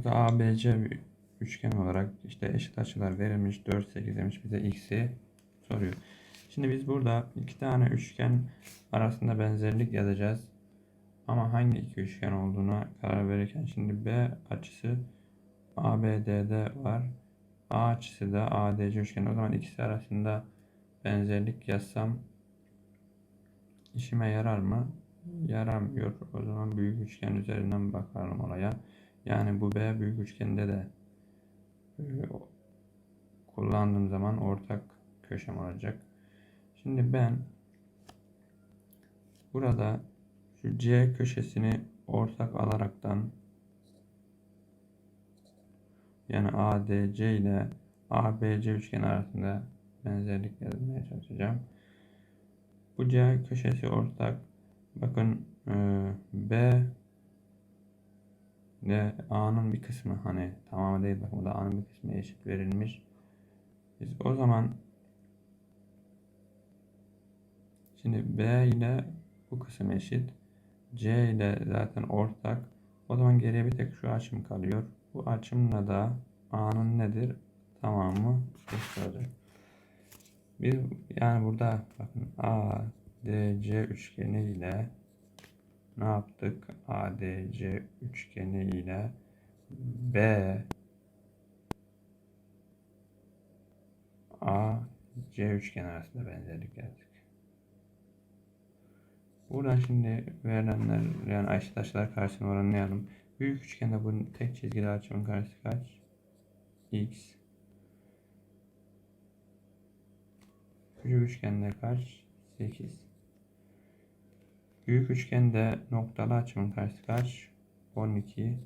sorumuzda ABC üçgen olarak işte eşit açılar verilmiş 4 8 demiş bize x'i soruyor. Şimdi biz burada iki tane üçgen arasında benzerlik yazacağız. Ama hangi iki üçgen olduğuna karar verirken şimdi B açısı ABD'de var. A açısı da ADC üçgeni. O zaman ikisi arasında benzerlik yazsam işime yarar mı? Yaramıyor. O zaman büyük üçgen üzerinden bakalım olaya. Yani bu B büyük üçgende de e, kullandığım zaman ortak köşem olacak. Şimdi ben burada şu C köşesini ortak alaraktan yani ADC ile ABC üçgen arasında benzerlik yazmaya çalışacağım. Bu C köşesi ortak. Bakın e, B ve A'nın bir kısmı hani tamamı değil bakın burada A'nın bir kısmı eşit verilmiş. Biz o zaman şimdi B ile bu kısım eşit. C ile zaten ortak. O zaman geriye bir tek şu açım kalıyor. Bu açımla da A'nın nedir? Tamamı eşit. Biz yani burada bakın A, D, C üçgeni ile ne yaptık? ADC üçgeni ile B A C üçgen arasında benzerlik yazdık. Buradan şimdi verilenler yani eşit açılar karşısına oranlayalım. Büyük üçgende bu tek çizgili açımın karşısı kaç? X. Küçük üçgende kaç? 8. Büyük üçgende noktalı açımın karşısı kaç? 12.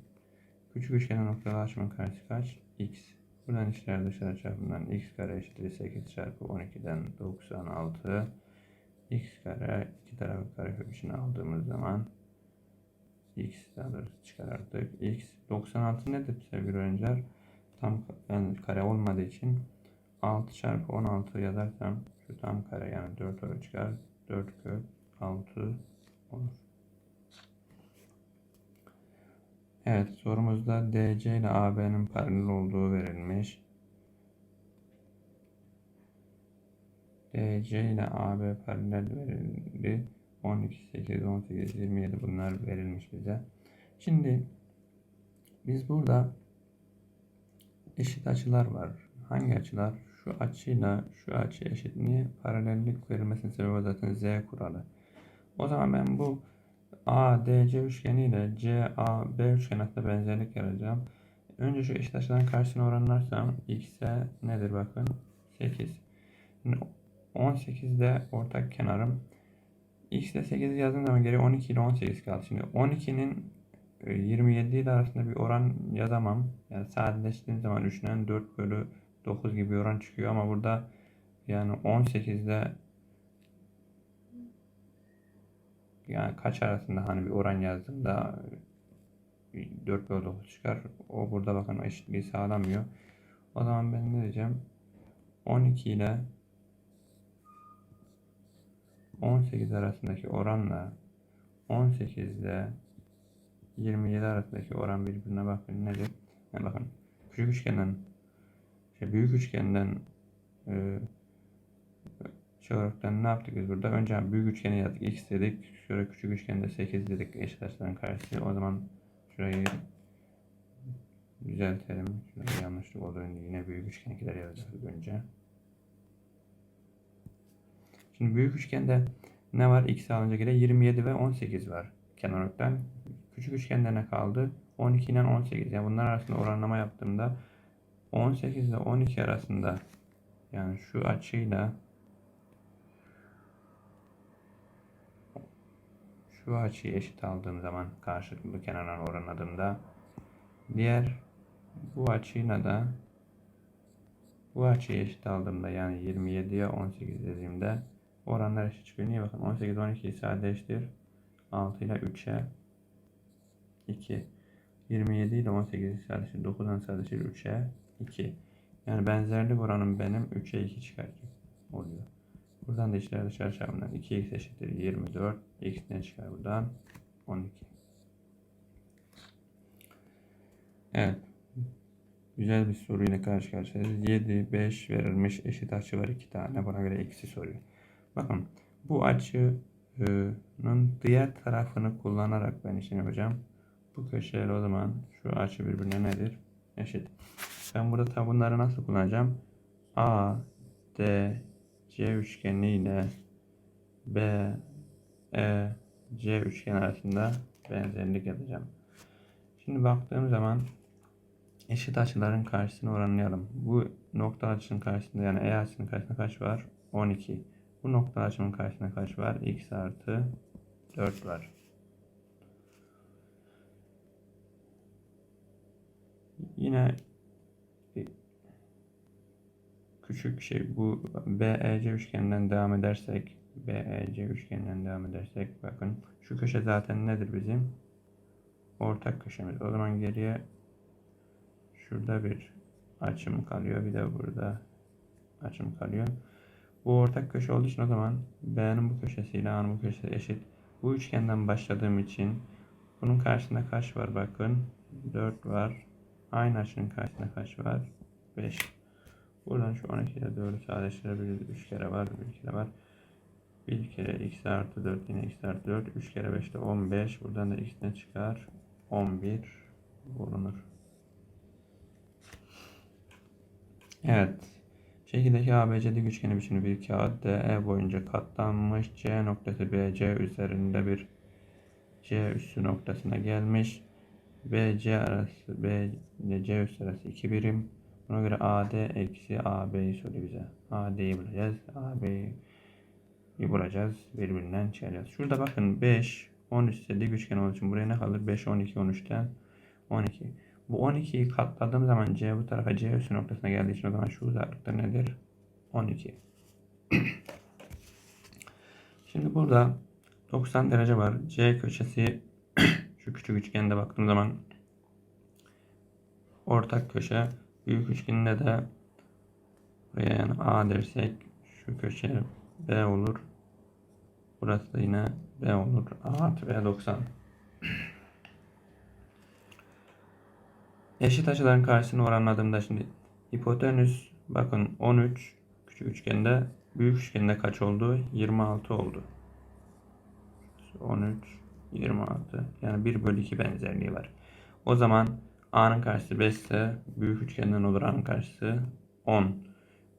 Küçük üçgende noktalı açımın karşısı kaç? X. Buradan içler dışarı çarpımından x kare eşittir 8 çarpı 12'den 96. x kare iki tarafı karekök için aldığımız zaman x alırız çıkarırdık. x 96 nedir sevgili öğrenciler? Tam yani kare olmadığı için 6 çarpı 16 yazarsam şu tam kare yani 4 olarak çıkar. 4 kök 6 olur. Evet sorumuzda DC ile AB'nin paralel olduğu verilmiş. DC ile AB paralel verildi. 12, 8, 18, 27 bunlar verilmiş bize. Şimdi biz burada eşit açılar var. Hangi açılar? Şu açıyla şu açı eşit. Niye? Paralellik verilmesinin sebebi zaten Z kuralı. O zaman ben bu ADC üçgeni ile CAB üçgeni arasında benzerlik yaratacağım. Önce şu eşit açıların karşısına oranlarsam x'e nedir bakın 8. Şimdi 18'de ortak kenarım. X'de 8 yazdığım zaman geri 12 ile 18 kaldı. Şimdi 12'nin 27 ile arasında bir oran yazamam. Yani sadeleştirdiğim zaman 3'den 4 bölü 9 gibi bir oran çıkıyor ama burada yani 18'de yani kaç arasında hani bir oran yazdığımda 4 bölü 9 çıkar. O burada bakın eşitliği sağlamıyor. O zaman ben ne diyeceğim? 12 ile 18 arasındaki oranla 18 ile 27 arasındaki oran birbirine bakın nedir? Yani bakın küçük üçgenden şey büyük üçgenden e, olaraktan ne yaptık biz burada? Önce büyük üçgeni yazdık. X dedik. Şöyle küçük üçgende 8 dedik. Eşit açıların karşısı. O zaman şurayı düzeltelim. Şurada yanlışlık oldu. Yine büyük üçgenkiler yazacağız önce. Şimdi büyük üçgende ne var? X alınca göre 27 ve 18 var kenarlıktan. Küçük üçgende ne kaldı? 12 ile 18. Yani bunlar arasında oranlama yaptığımda 18 ile 12 arasında yani şu açıyla şu açıyı eşit aldığım zaman karşılıklı kenardan oranladığımda diğer bu açıyla da bu açıyı eşit aldığımda yani 27'ye 18 dediğimde oranlar eşit çıkıyor. Niye bakın 18 12'yi sadeleştir. 6 ile 3'e 2 27 ile 18'i sadeleştir. 9'dan sadeleştir 3'e 2. Yani benzerlik oranım benim 3'e 2 çıkaracak oluyor. Buradan da işler dışarı çarpımından 2x eşittir 24. x ne çıkar buradan? 12. Evet. Güzel bir soruyla karşı karşıyayız. 7, 5 verilmiş eşit açı var 2 tane. Buna göre eksi soruyor. Bakın bu açının diğer tarafını kullanarak ben işini yapacağım. Bu köşeler o zaman şu açı birbirine nedir? Eşit. Ben burada tabi bunları nasıl kullanacağım? A, D, C üçgeni ile B, E, C üçgen arasında benzerlik yapacağım. Şimdi baktığım zaman eşit açıların karşısını oranlayalım. Bu nokta açının karşısında yani E açının karşısında kaç var? 12. Bu nokta açının karşısında kaç var? X artı 4 var. Yine küçük şey bu BEC üçgeninden devam edersek BEC üçgeninden devam edersek bakın şu köşe zaten nedir bizim? Ortak köşemiz. O zaman geriye şurada bir açım kalıyor. Bir de burada açım kalıyor. Bu ortak köşe olduğu için o zaman B'nin bu köşesiyle A'nın bu köşesi eşit. Bu üçgenden başladığım için bunun karşısında kaç var bakın. 4 var. Aynı açının karşısında kaç var? 5. Buradan şu 12 ile 4'ü sadeleştirebiliriz. 3 kere var, 1 kere var. 1 kere x artı 4 yine x artı 4. 3 kere 5 de 15. Buradan da x ne çıkar? 11 bulunur. Evet. Şekildeki ABC'de üçgeni biçimli bir kağıt DE boyunca katlanmış. C noktası BC üzerinde bir C üssü noktasına gelmiş. BC arası B ile C üssü arası 2 birim. Buna göre AD eksi AB'yi soruyor bize. AD'yi bulacağız. AB'yi bulacağız. Birbirinden çıkaracağız. Şurada bakın 5, 10 üstü dik üçgen olduğu için buraya ne kalır? 5, 12, 13'ten 12. Bu 12'yi katladığım zaman C bu tarafa C üssü noktasına geldiği için o zaman şu uzaklıkta nedir? 12. Şimdi burada 90 derece var. C köşesi şu küçük üçgende baktığım zaman ortak köşe büyük üçgende de buraya yani A dersek şu köşe B olur. Burası da yine B olur. A artı B 90. Eşit açıların karşısını oranladığımda şimdi hipotenüs bakın 13 küçük üçgende büyük üçgende kaç oldu? 26 oldu. 13 26 yani 1 bölü 2 benzerliği var. O zaman A'nın karşısı 5 ise büyük üçgenden olur A'nın karşısı 10.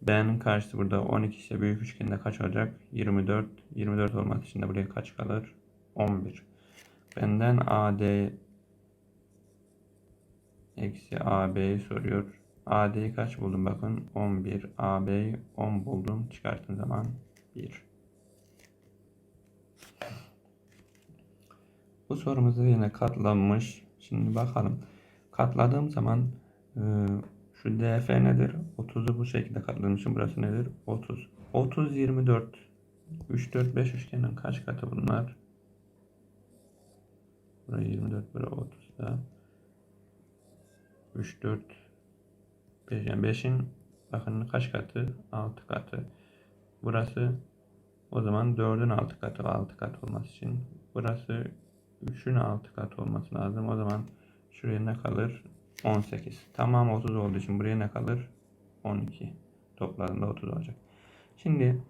B'nin karşısı burada 12 ise büyük üçgende kaç olacak? 24. 24 olması için de buraya kaç kalır? 11. Benden AD eksi AB'yi soruyor. AD'yi kaç buldum bakın 11. AB'yi 10 buldum. Çıkarttığım zaman 1. Bu sorumuzda yine katlanmış. Şimdi bakalım. Katladığım zaman e, şu DF nedir? 30'u bu şekilde katlamışım. Burası nedir? 30. 30, 24. 3, 4, 5 üçgenin kaç katı bunlar? Buraya 24, buraya 30 da. 3, 4, 5. Yani 5'in bakın kaç katı? 6 katı. Burası o zaman 4'ün 6 katı 6 kat olması için. Burası 3'ün 6 katı olması lazım. O zaman şuraya ne kalır? 18. Tamam 30 olduğu için buraya ne kalır? 12. Topladığında 30 olacak. Şimdi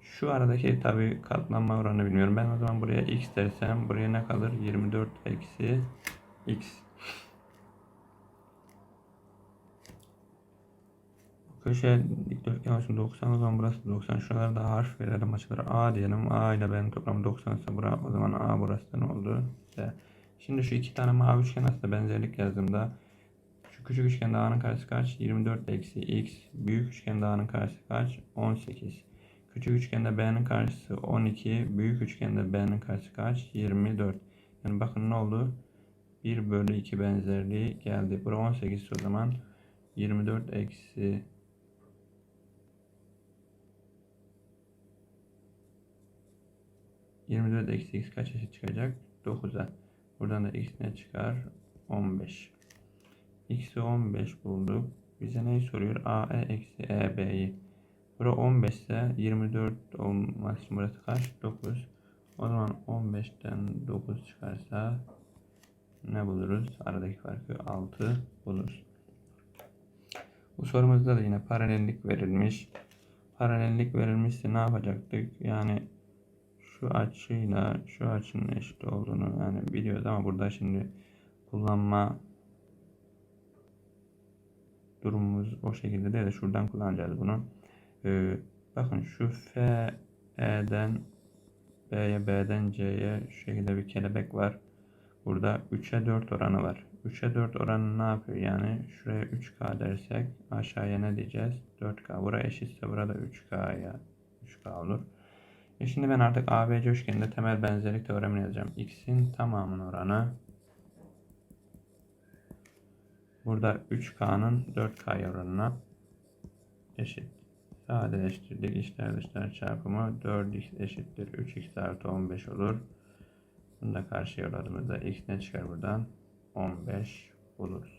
şu aradaki tabi katlanma oranı bilmiyorum. Ben o zaman buraya x dersem buraya ne kalır? 24 eksi x. Köşe dikdörtgen olsun 90 o zaman burası 90. Şuralara da harf verelim açıları A diyelim. A ile benim toplamı 90 ise bura, o zaman A burası ne oldu? B. Şimdi şu iki tane mavi üçgen aslında benzerlik yazdığımda şu küçük üçgen A'nın karşısı kaç? 24 eksi x. Büyük üçgen A'nın karşısı kaç? 18. Küçük üçgende B'nin karşısı 12. Büyük üçgende B'nin karşısı kaç? 24. Yani bakın ne oldu? 1 bölü 2 benzerliği geldi. Bura 18 o zaman 24 eksi 24 eksi x kaç eşit çıkacak? 9'a. Buradan da x ne çıkar? 15. x'i 15 bulduk. Bize neyi soruyor? AE eksi EB'yi. Bura 15 ise 24 olması burası kaç? 9. O zaman 15'ten 9 çıkarsa ne buluruz? Aradaki farkı 6 buluruz. Bu sorumuzda da yine paralellik verilmiş. Paralellik verilmişse ne yapacaktık? Yani şu açıyla şu açının eşit olduğunu yani biliyoruz ama burada şimdi kullanma durumumuz o şekilde değil de şuradan kullanacağız bunu. Ee, bakın şu F'den B'ye B'den C'ye şu şekilde bir kelebek var. Burada 3'e 4 oranı var. 3'e 4 oranı ne yapıyor? Yani şuraya 3K dersek aşağıya ne diyeceğiz? 4K. Buraya eşitse burada 3K'ya 3K olur. E şimdi ben artık ABC üçgeninde temel benzerlik teoremini yazacağım. X'in tamamının oranı burada 3K'nın 4K oranına eşit. Sadeleştirdik. İçler dışlar çarpımı 4x eşittir. 3x artı 15 olur. Bunu da karşıya yolladığımızda x ne çıkar buradan? 15 buluruz.